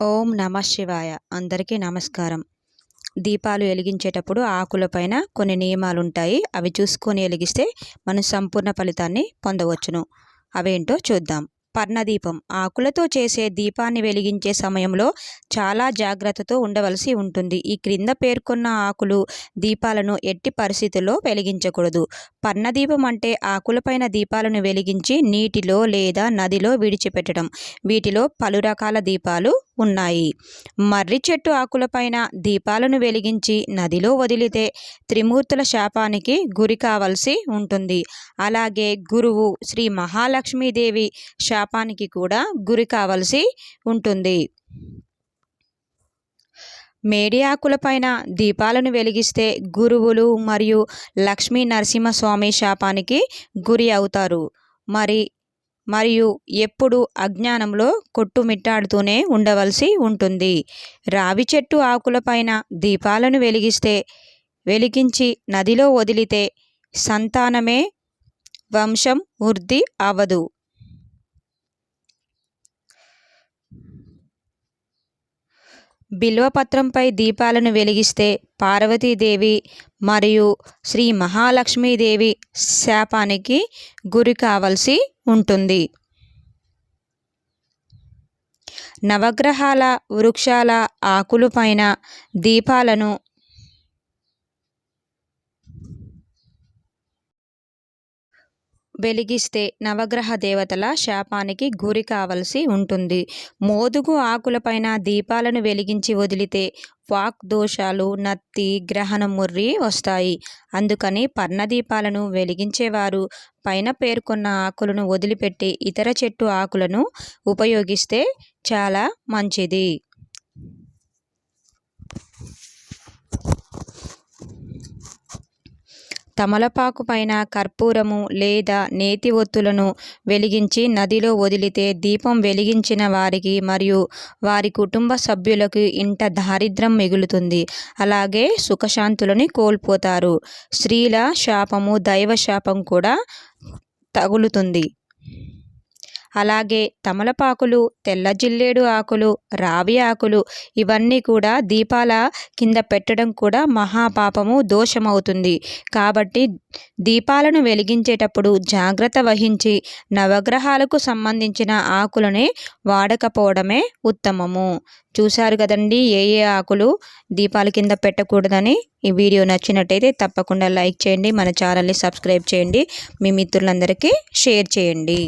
ఓం నమ శివాయ. అందరికీ నమస్కారం. దీపాలు వెలిగించేటప్పుడు ఆకులపైన కొన్ని నియమాలు ఉంటాయి అవి చూసుకొని వెలిగిస్తే మనం సంపూర్ణ ఫలితాన్ని పొందవచ్చును. అవేంటో చూద్దాం. పర్ణదీపం. ఆకులతో చేసే దీపాన్ని వెలిగించే సమయంలో చాలా జాగ్రత్తతో ఉండవలసి ఉంటుంది. ఈ క్రింద పేర్కొన్న ఆకులు దీపాలను ఎట్టి పరిస్థితుల్లో వెలిగించకూడదు. పర్ణదీపం అంటే ఆకులపైన దీపాలను వెలిగించి నీటిలో లేదా నదిలో విడిచిపెట్టడం. వీటిలో పలు రకాల దీపాలు ఉన్నాయి. మర్రి చెట్టు ఆకులపైన దీపాలను వెలిగించి నదిలో వదిలితే త్రిమూర్తుల శాపానికి గురి కావలసి ఉంటుంది. అలాగే గురువు శ్రీ మహాలక్ష్మీదేవి శాపానికి కూడా గురి కావలసి ఉంటుంది. మేడి ఆకులపైన దీపాలను వెలిగిస్తే గురువులు మరియు లక్ష్మీ నరసింహస్వామి శాపానికి గురి అవుతారు. మరి మరియు ఎప్పుడు అజ్ఞానంలో కొట్టుమిట్టాడుతూనే ఉండవలసి ఉంటుంది. రావి చెట్టు ఆకులపైన దీపాలను వెలిగిస్తే వెలిగించి నదిలో వదిలితే సంతానమే వంశం వృద్ధి అవ్వదు. బిల్వపత్రంపై దీపాలను వెలిగిస్తే పార్వతీదేవి మరియు శ్రీ మహాలక్ష్మీదేవి శాపానికి గురి కావలసి ఉంటుంది. నవగ్రహాల వృక్షాల ఆకులపైన దీపాలను వెలిగిస్తే నవగ్రహ దేవతల శాపానికి గురి కావలసి ఉంటుంది. మోదుగు ఆకులపైన దీపాలను వెలిగించి వదిలితే వాక్ దోషాలు నత్తి గ్రహణం ముర్రి వస్తాయి. అందుకని పర్ణదీపాలను వెలిగించేవారు పైన పేర్కొన్న ఆకులను వదిలిపెట్టి ఇతర చెట్టు ఆకులను ఉపయోగిస్తే చాలా మంచిది. తమలపాకు పైన కర్పూరము లేదా నేతి ఒత్తులను వెలిగించి నదిలో వదిలితే దీపం వెలిగించిన వారికి మరియు వారి కుటుంబ సభ్యులకు ఇంట దారిద్రం మిగులుతుంది. అలాగే సుఖశాంతులని కోల్పోతారు. స్త్రీల శాపము దైవ శాపం కూడా తగులుతుంది. అలాగే తమలపాకులు తెల్ల జిల్లేడు ఆకులు రావి ఆకులు ఇవన్నీ కూడా దీపాల కింద పెట్టడం కూడా మహాపాపము దోషమవుతుంది. కాబట్టి దీపాలను వెలిగించేటప్పుడు జాగ్రత్త వహించి నవగ్రహాలకు సంబంధించిన ఆకులనే వాడకపోవడమే ఉత్తమము. చూశారు కదండి ఏ ఏ ఆకులు దీపాల కింద పెట్టకూడదని? ఈ వీడియో నచ్చినట్టయితే తప్పకుండా లైక్ చేయండి మన ఛానల్ని సబ్స్క్రైబ్ చేయండి మీ మిత్రులందరికీ షేర్ చేయండి.